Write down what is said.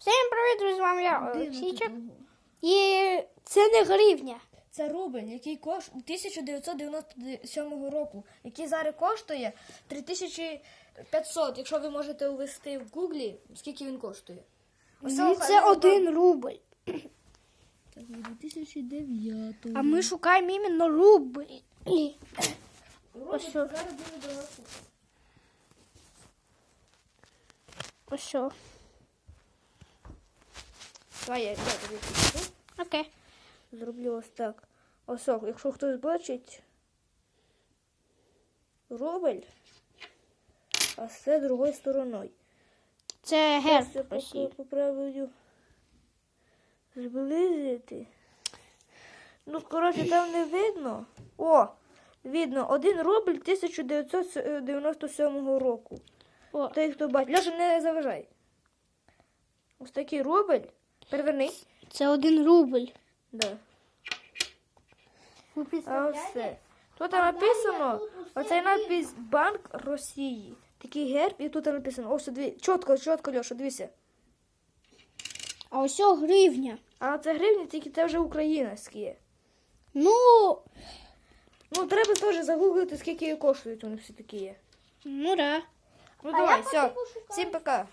Всім привіт, друзі, з вами я Олексійчик. І це не гривня. Це рубль, який коштує 1997 року, який зараз коштує 3500, якщо ви можете ввести в гуглі, скільки він коштує. Ось І це хай один рубль. Так, 2009. А ми шукаємо іменно рубль. Рубль Ось що. зараз дуже дорого. Ось що. Давай я, тобі піду. Окей. Зроблю ось так. Ось, якщо хтось бачить рубль, а все другою стороною. Це герб Росії. поки попробую зблизити. Ну, коротше, там не видно. О, видно, 1 рубль 1997 року. Той, хто бачить. Льоша, не заважай. Ось такий рубль. Переверни. це один рубль. Да. Ви А все. Тут написано, оцей надпис Банк Росії. Такий герб, і тут написано. Ось дві. Чітко, чітко, Льоша, дивися. А ось о гривня. А це гривні, тільки це вже українські. Ну, Ну, треба теж загуглити, скільки коштують вони всі такі є. ну да. Ну давай, все. Всім пока.